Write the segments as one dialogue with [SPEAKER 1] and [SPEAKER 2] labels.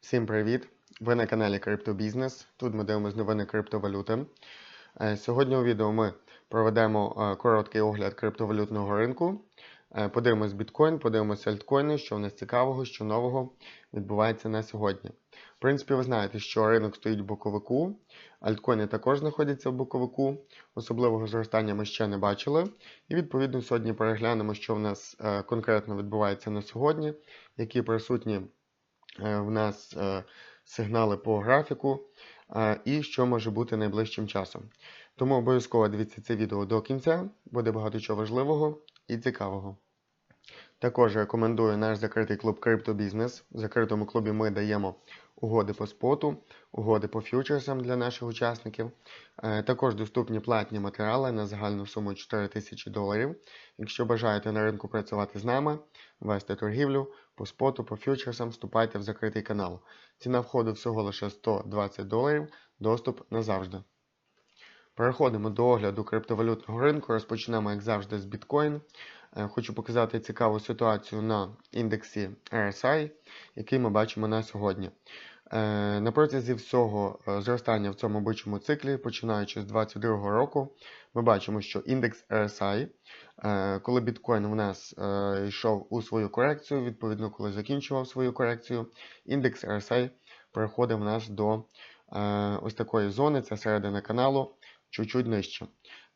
[SPEAKER 1] Всім привіт! Ви на каналі Криптобізнес. Тут ми дивимося новини криптовалюти. Е, Сьогодні у відео ми проведемо е, короткий огляд криптовалютного ринку. Е, Подивимось біткоін, подивимось альткоїни, що в нас цікавого, що нового відбувається на сьогодні. В принципі, ви знаєте, що ринок стоїть в боковику, альткоїни також знаходяться в боковику, особливого зростання ми ще не бачили. І відповідно сьогодні переглянемо, що в нас конкретно відбувається на сьогодні, які присутні в нас е, сигнали по графіку е, і що може бути найближчим часом. Тому обов'язково дивіться це відео до кінця, буде багато чого важливого і цікавого. Також рекомендую наш закритий клуб Криптобізнес. В закритому клубі ми даємо угоди по споту, угоди по фьючерсам для наших учасників. Е, Також доступні платні матеріали на загальну суму 4 тисячі доларів. Якщо бажаєте на ринку працювати з нами, вести торгівлю по споту, по фьючерсам, вступайте в закритий канал. Ціна входу всього лише 120 доларів, доступ назавжди. Переходимо до огляду криптовалютного ринку. Розпочнемо, як завжди, з біткоін. Е, Хочу показати цікаву ситуацію на індексі RSI, який ми бачимо на сьогодні. Е, На протязі всього е, зростання в цьому бичому циклі, починаючи з 2022 року, ми бачимо, що індекс RSI, е, коли біткоін у нас йшов у свою корекцію, відповідно, коли закінчував свою корекцію, індекс RSI переходив у нас до ось такої зони, це середина каналу, чуть-чуть нижче.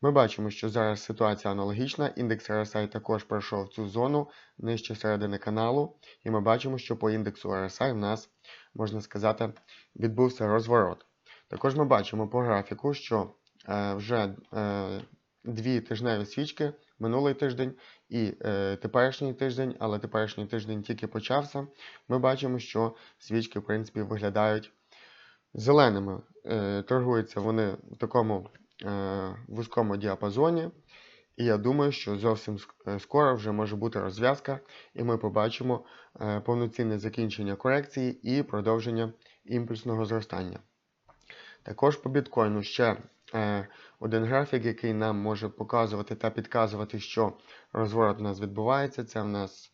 [SPEAKER 1] Ми бачимо, що зараз ситуація аналогічна. Індекс RSI також пройшов цю зону нижче середини каналу, і ми бачимо, що по індексу RSI в нас, можна сказати, відбувся розворот. Також ми бачимо по графіку, що е, вже е, дві тижневі свічки минулий тиждень і е, теперішній тиждень, але теперішній тиждень тільки почався. Ми бачимо, що свічки, в принципі, виглядають зеленими. Торгуються вони в такому вузькому діапазоні. І я думаю, що зовсім е, скоро вже може бути розв'язка, і ми побачимо е, повноцінне закінчення корекції і продовження імпульсного зростання. Також по біткоїну ще е, один графік, який нам може показувати та підказувати, що розворот у нас відбувається. Це в нас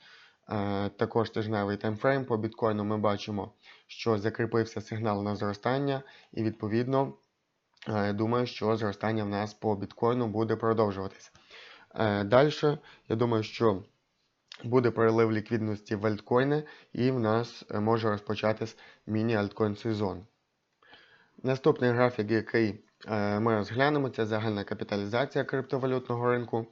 [SPEAKER 1] також тижневий таймфрейм. По біткоїну ми бачимо, що закріпився сигнал на зростання, і відповідно думаю, що зростання в нас по біткоїну буде продовжуватись. Е, Далі, я думаю, що буде перелив ліквідності в альткоїни, і в нас е, може розпочатись міні-альткоін сезон. Наступний графік, який е, ми розглянемо, це загальна капіталізація криптовалютного ринку,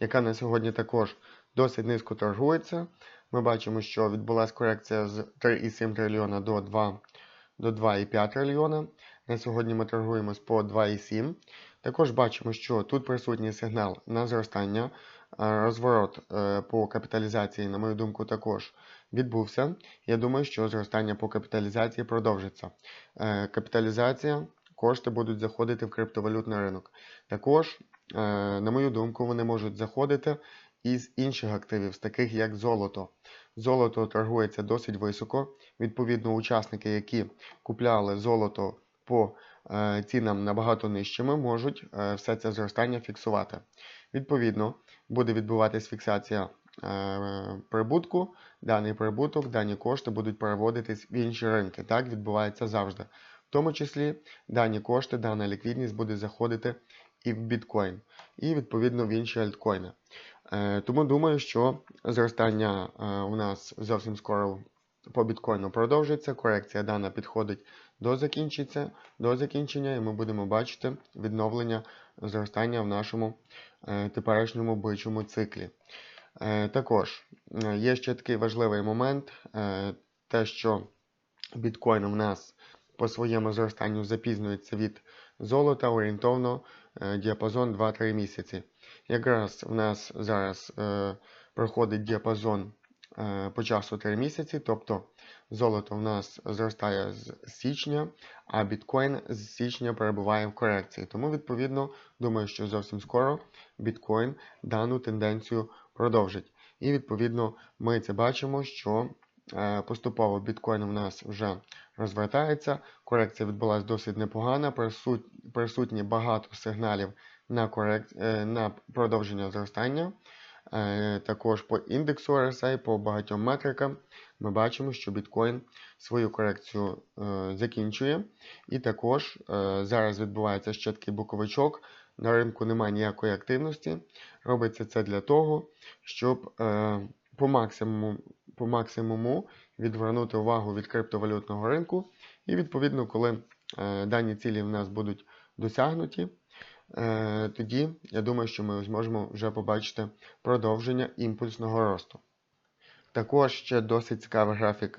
[SPEAKER 1] яка на сьогодні також досить низько торгується. Ми бачимо, що відбулася корекція з 3,7 трильйона до 2 до 2,5 трильйона. На сьогодні ми торгуємось по 2,7. Також бачимо, що тут присутній сигнал на зростання. Е, Розворот е, по капіталізації, на мою думку, також відбувся. Я думаю, що зростання по капіталізації продовжиться. Е, Капіталізація, кошти будуть заходити в криптовалютний ринок. Також, на мою думку, вони можуть заходити із інших активів, з таких як золото. Золото торгується досить високо. Відповідно, учасники, які купляли золото по цінам набагато нижчими, можуть е, все це зростання фіксувати. Відповідно, буде відбуватись фіксація е, прибутку. Даний прибуток, дані кошти будуть переводитись в інші ринки. Так відбувається завжди. В тому числі дані кошти, дана ліквідність буде заходити і в біткоін, і відповідно в інші альткоїни. Е, Тому думаю, що зростання е, у нас зовсім скоро по біткоїну продовжиться. Корекція дана підходить до закінчиться, до закінчення, і ми будемо бачити відновлення зростання в нашому е, теперішньому бичому циклі. Е, Також е, є ще такий важливий момент, е, те, що біткоін у нас по своєму зростанню запізнюється від золота орієнтовно е, діапазон 2-3 місяці. Якраз в нас зараз е, проходить діапазон по часу 3 місяці, тобто золото в нас зростає з січня, а біткоін з січня перебуває в корекції. Тому, відповідно, думаю, що зовсім скоро біткоін дану тенденцію продовжить. І відповідно ми це бачимо, що е, поступово біткоін у нас вже розвертається. Корекція відбулася досить непогана, присутні багато сигналів на, корек... е, на продовження зростання. Е, Також по індексу RSI, по багатьом метрикам ми бачимо, що біткоін свою корекцію е, закінчує. І також е, зараз відбувається ще такий боковичок. На ринку немає ніякої активності. Робиться це для того, щоб по максимуму, по максимуму відвернути увагу від криптовалютного ринку. І відповідно, коли дані цілі в нас будуть досягнуті, тоді я думаю, що ми зможемо вже побачити продовження імпульсного росту. Також ще досить цікавий графік.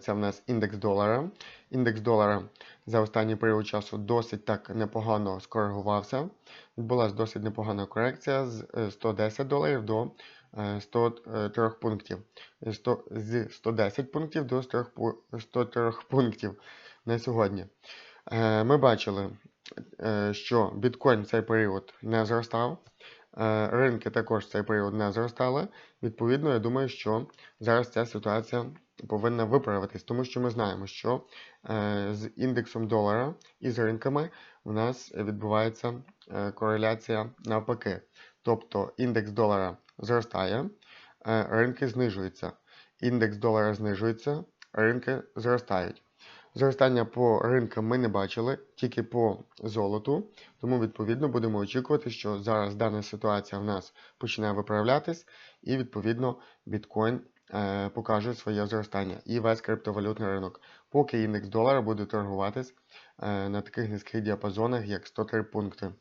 [SPEAKER 1] Це в нас індекс долара. Індекс долара за останній період часу досить так непогано скоригувався. Відбулася досить непогана корекція з е, 110 доларів до е, 103 пунктів. З 100 З 110 пунктів до 103 пунктів на сьогодні. Е, Ми бачили, е, що біткоін в цей період не зростав. Е, Ринки також в цей період не зростали. Відповідно, я думаю, що зараз ця ситуація повинна виправитись, тому що ми знаємо, що е, з індексом долара і з ринками у нас відбувається е, кореляція навпаки. Тобто індекс долара зростає, е, ринки знижуються. Індекс долара знижується, ринки зростають. Зростання по ринкам ми не бачили, тільки по золоту. Тому, відповідно, будемо очікувати, що зараз дана ситуація в нас почне виправлятись, і, відповідно, біткоін е, покаже своє зростання і весь криптовалютний ринок, поки індекс долара буде торгуватись е, на таких низьких діапазонах, як 103 пункти.